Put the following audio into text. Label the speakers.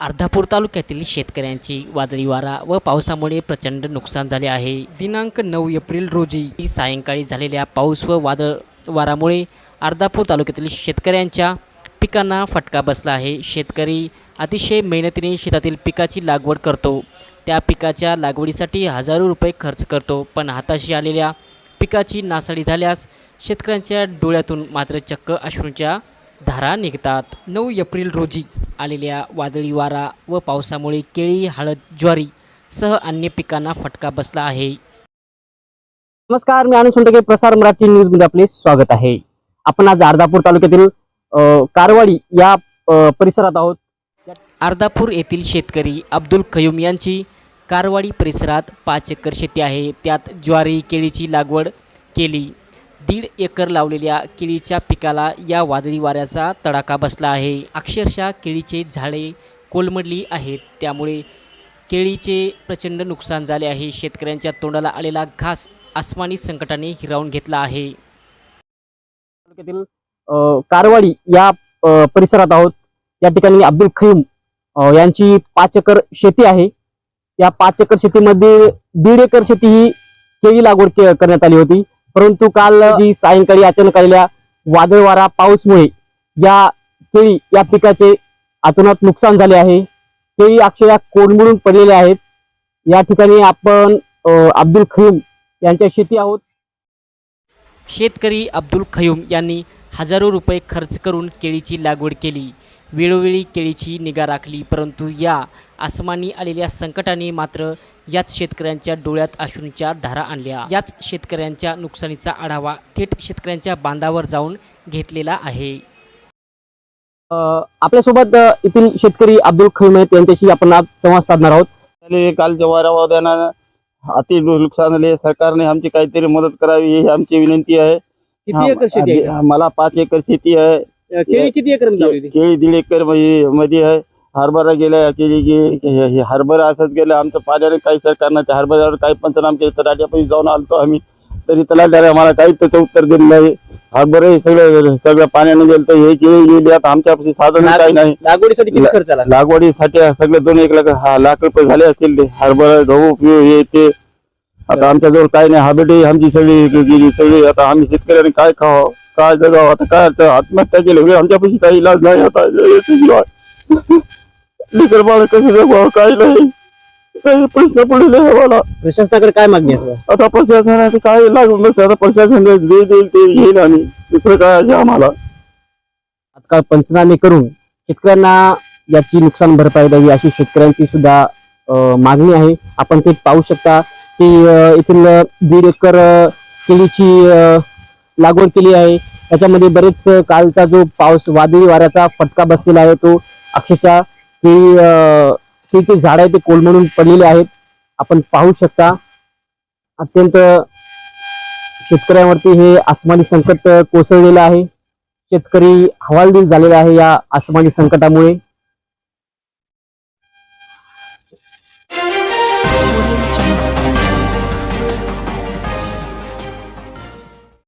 Speaker 1: अर्धापूर तालुक्यातील शेतकऱ्यांची वादळी वारा व पावसामुळे प्रचंड नुकसान झाले आहे. दिनांक नऊ एप्रिल रोजी सायंकाळी झालेल्या पाऊस व वादळ वारामुळे अर्धापूर तालुक्यातील शेतकऱ्यांच्या पिकांना फटका बसला आहे. शेतकरी अतिशय मेहनतीने शेतातील पिकाची लागवड करतो. त्या पिकाच्या लागवडीसाठी हजारो रुपये खर्च करतो. पण हाताशी आलेल्या पिकाची नासाडी झाल्यास शेतकऱ्यांच्या डोळ्यातून मात्र चक्क अश्रूंच्या धारा निघतात. नऊ एप्रिल रोजी आलेल्या वादळी वारा व पावसामुळे केळी हळद ज्वारी सह अन्य पिकांना फटका बसला आहे. नमस्कार मी आनंद सोनटके प्रसार मराठी न्यूजमध्ये आपले स्वागत आहे. आपण आज अर्धापूर तालुक्यातील कारवाडी या परिसरात आहोत. अर्धापूर येथील शेतकरी अब्दुल खयूम यांची कारवाडी परिसरात पाच एकर शेती आहे. त्यात ज्वारी केळीची लागवड केली. दीड एकर लावलेल्या केळीच्या पिकाला या वादळी वाऱ्याचा तडाखा बसला आहे. अक्षरशः केळीचे झाडे कोलमडली आहेत. त्यामुळे केळीचे प्रचंड नुकसान झाले आहे. शेतकऱ्यांच्या तोंडाला आलेला घास आसमानी संकटाने हिरावून घेतला आहे. तालुक्यातील कारवाडी या परिसरात आहोत. या ठिकाणी अब्दुल खईम यांची पाच एकर शेती आहे. या पाच एकर शेतीमध्ये दीड एकर शेती ही केळी लागवड के- करण्यात आली होती. परंतु काल जी सायंकाळी अचानक आलेल्या वादळ वारा पाऊसमुळे या केळी या पिकाचे अतोनात नुकसान झाले आहे. केळी अक्षरशः कोलमडून पडलेले आहेत. या ठिकाणी आपण अब्दुल खयूम यांच्या शेती आहोत. शेतकरी अब्दुल खयूम यांनी हजारो रुपये खर्च करून केळीची लागवड केली. वेळोवेळी केळीची निगा राखली परंतु या आसमानी आलेल्या संकटाने मात्र याच शेतकऱ्यांच्या डोळ्यात अश्रूंच्या धारा आणल्या. याच शेतकऱ्यांच्या नुकसानीचा आढावा थेट शेतकऱ्यांच्या बांधावर जाऊन घेतलेला आहे. आपल्यासोबत येथील शेतकरी अब्दुल खयूम आहेत यांच्याशी आपण आज संवाद साधणार आहोत.
Speaker 2: वारा वादळानं अति नुकसान झाले सरकारने आमची काहीतरी मदत करावी ही आमची विनंती आहे.
Speaker 3: किती एकर शेती आहे?
Speaker 2: मला पाच एकर शेती आहे.
Speaker 3: केळी किती एकर लावली
Speaker 2: केळी दीड एकरमध्ये मध्ये आहे. हरभरा गेल्या केळी गे- हरभरा असंच गेलं. आमचं पाण्याने काही सरकारनं त्या हरभऱ्यावर काही पंचनामे केले. तलाट्यापाशी जाऊन आलतो आम्ही. तरी तलाट्याने आम्हाला काही त्याचं उत्तर दिलं नाही. हरभरे हे सगळं सगळं पाण्याने गेलं. तर हे केळी गेली. आता आमच्यापाशी साधन काही नाही.
Speaker 3: लागवडीसाठी किती खर्च आला?
Speaker 2: लागवडीसाठी सगळे दोन एक लाख हा लाख रुपये झाले असतील ते. हरभरा गहू पिऊ हे ते. आता आमच्याजवळ काही नाही. हाबिटी आमची सगळी गेली सगळी आता आम्ही शेतकऱ्यांनी काय खावं काय जगावं आता काय आता आत्महत्या केली. आमच्यापाशी काही इलाज नाही. आता. लेकरं बाळ कसं जगावं काय नाही. काही प्रश्न पडले मला
Speaker 3: प्रशासनाकडे काय मागणी आहे
Speaker 2: आता प्रशासनाचं काय लागून नसतं आता प्रशासन जे देईल ते घेईल आणि दुसरं काय आहे आम्हाला.
Speaker 1: तात्काळ पंचनामे करून शेतकऱ्यांना याची नुकसान भरपाई द्यावी अशी शेतकऱ्यांची सुद्धा अ, मागणी आहे. आपण ते पाहू शकता. की येथील दीड एकर केळीची लागवड केली आहे. त्याच्यामध्ये बरेच कालचा जो पाऊस वादळी वाऱ्याचा फटका बसलेला आहे तो अक्षरशः केळी केळीचे झाड आहे ते कोलमडून पडलेले आहेत. आपण पाहू शकता अत्यंत शेतकऱ्यांवरती हे आसमानी संकट कोसळलेलं आहे. शेतकरी हवालदिल झालेला आहे या आसमानी संकटामुळे.